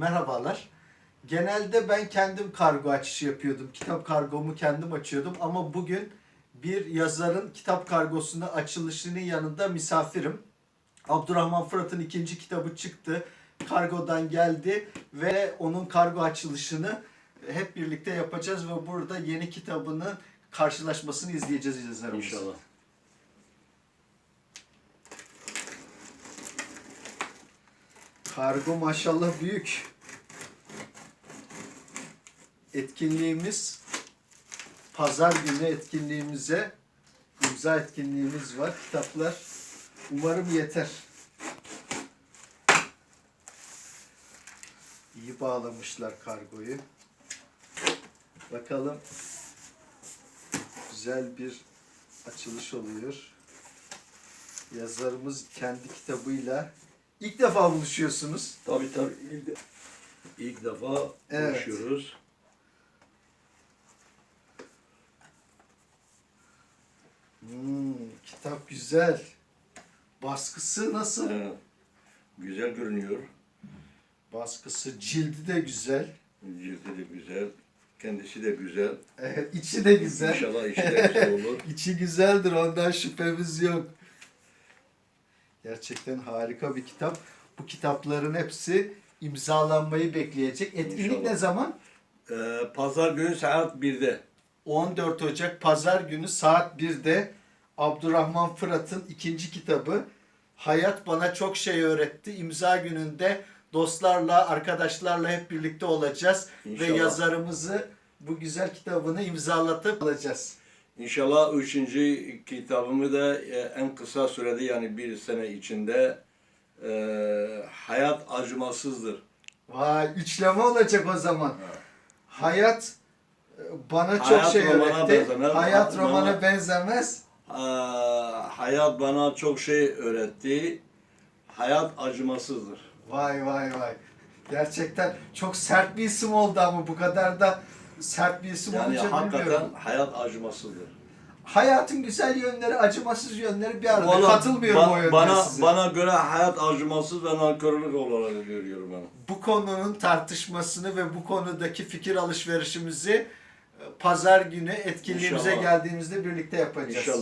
Merhabalar. Genelde ben kendim kargo açışı yapıyordum. Kitap kargomu kendim açıyordum ama bugün bir yazarın kitap kargosunun açılışının yanında misafirim. Abdurrahman Fırat'ın ikinci kitabı çıktı. Kargodan geldi ve onun kargo açılışını hep birlikte yapacağız ve burada yeni kitabının karşılaşmasını izleyeceğiz yazarımızın. İnşallah. Kargo maşallah büyük. Etkinliğimiz pazar günü etkinliğimize imza etkinliğimiz var. Kitaplar umarım yeter. İyi bağlamışlar kargoyu. Bakalım güzel bir açılış oluyor. Yazarımız kendi kitabıyla ilk defa buluşuyorsunuz. Tabii tabii ilk, ilk defa Evet. konuşuyoruz. Hmm, kitap güzel. Baskısı nasıl? Ee, güzel görünüyor. Baskısı cildi de güzel. Cildi de güzel. Kendisi de güzel. Evet, içi de güzel. İnşallah işi de güzel olur. İçi güzeldir ondan şüphemiz yok. Gerçekten harika bir kitap. Bu kitapların hepsi imzalanmayı bekleyecek. Etkinlik İnşallah. ne zaman? Ee, Pazar günü saat 1'de. 14 Ocak Pazar günü saat 1'de Abdurrahman Fırat'ın ikinci kitabı Hayat Bana Çok Şey Öğretti. İmza gününde dostlarla, arkadaşlarla hep birlikte olacağız. Ve İnşallah. yazarımızı bu güzel kitabını imzalatıp alacağız. İnşallah üçüncü kitabımı da e, en kısa sürede yani bir sene içinde e, hayat acımasızdır. Vay üçleme olacak o zaman. Hayat e, bana çok Hayat şey romana öğretti. benzemez. Hayat Romana- romana benzemez. Ee, hayat bana çok şey öğretti. Hayat acımasızdır. Vay vay vay. Gerçekten çok sert bir isim oldu ama bu kadar da sert bir isim Yani olunca hakikaten bilmiyorum. hayat acımasızdır. Hayatın güzel yönleri, acımasız yönleri bir arada. Vallahi Katılmıyorum ba- o yönden bana, size. Bana göre hayat acımasız ve nankörlük olarak görüyorum ben. Bu konunun tartışmasını ve bu konudaki fikir alışverişimizi e, pazar günü etkinliğimize İnşallah. geldiğimizde birlikte yapacağız. İnşallah.